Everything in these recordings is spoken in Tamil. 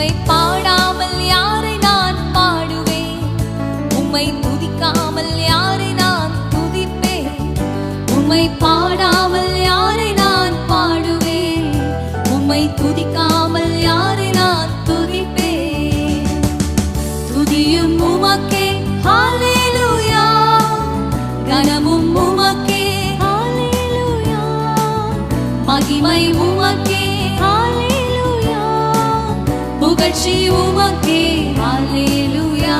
உம்மை பாடாமல் யாரை நான் பாடுவேன்? உம்மை துதிக்காமல் யாரை நான் துதிப்பேன்? உம்மை பாடாமல் யாரை நான் பாடுவேன்? உம்மை துதிக்காமல் யாரை நான் துதிப்பேன்? துதியும் உமக்கே ஹalleluya. கனமும் உமக்கே ஹalleluya. மகிமை உமக்கே புகழ்ச்சி உமக்கே ஹalleluya.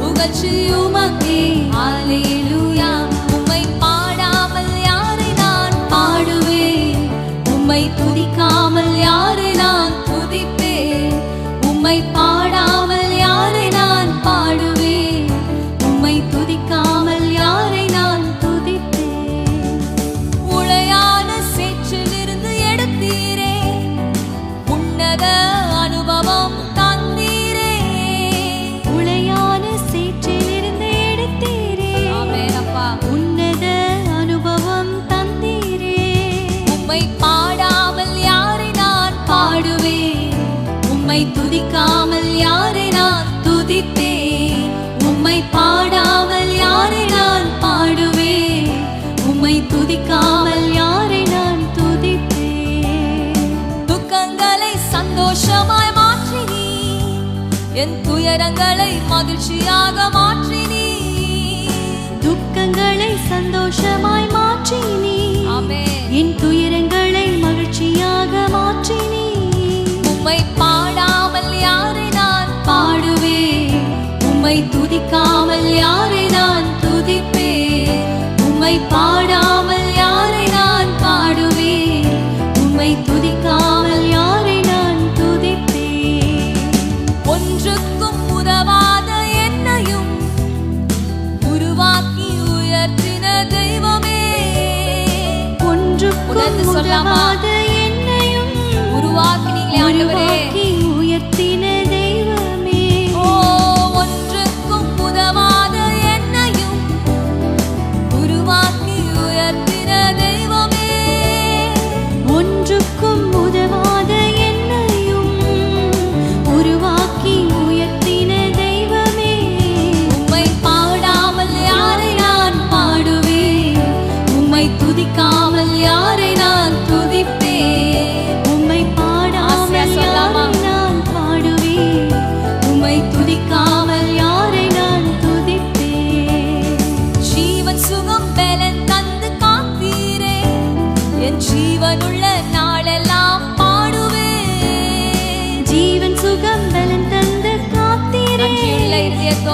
புகழ்ச்சி உமக்கே ஹalleluya. உம்மை பாடாமல் யாரை நான் பாடுவேன்? உம்மை துதிக்காமல் யாரை நான் துதிப்பேன்? உம்மை பாடாமல் யாரை நான் பாடுவேன்? உம்மை துதிக்காமல் யாரை நான் துதிப்பேன்? உளையான சேற்றிலிருந்து எடுத்தீரே. உன்னத பாடுவே. பாடுவேன் உம்மை துதிக்காமல் யாரை நான் துதித்தே உம்மை பாடாமல் யாரை நான் பாடுவேன்? உம்மை துதிக்காமல் யாரை நான் துதித்தே துக்கங்களை சந்தோஷமாய் மாற்றினி என் துயரங்களை மகிழ்ச்சியாக மாற்றினி உம்மை பாடாமல் யாரை நான் பாடுவேன்? உம்மை துதிக்காமல் யாரை நான் துதிப்பேன்? உம்மை பாடாமல் யாரை நான் பாடுவேன்? உம்மை துதிக்காமல் யாரை நான் துதிப்பேன்? ஒன்றுக்கும் உதவாத என்னையும் உருவாக்கி உயர்த்தின தெய்வமே. ஒன்றுக்கும்? உதவாத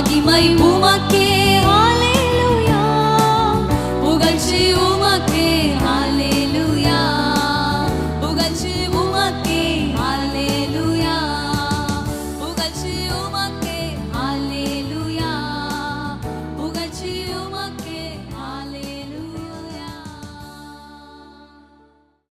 மகிமை உமக்கே. புகழ்ச்சி உமக்கே. ஆலே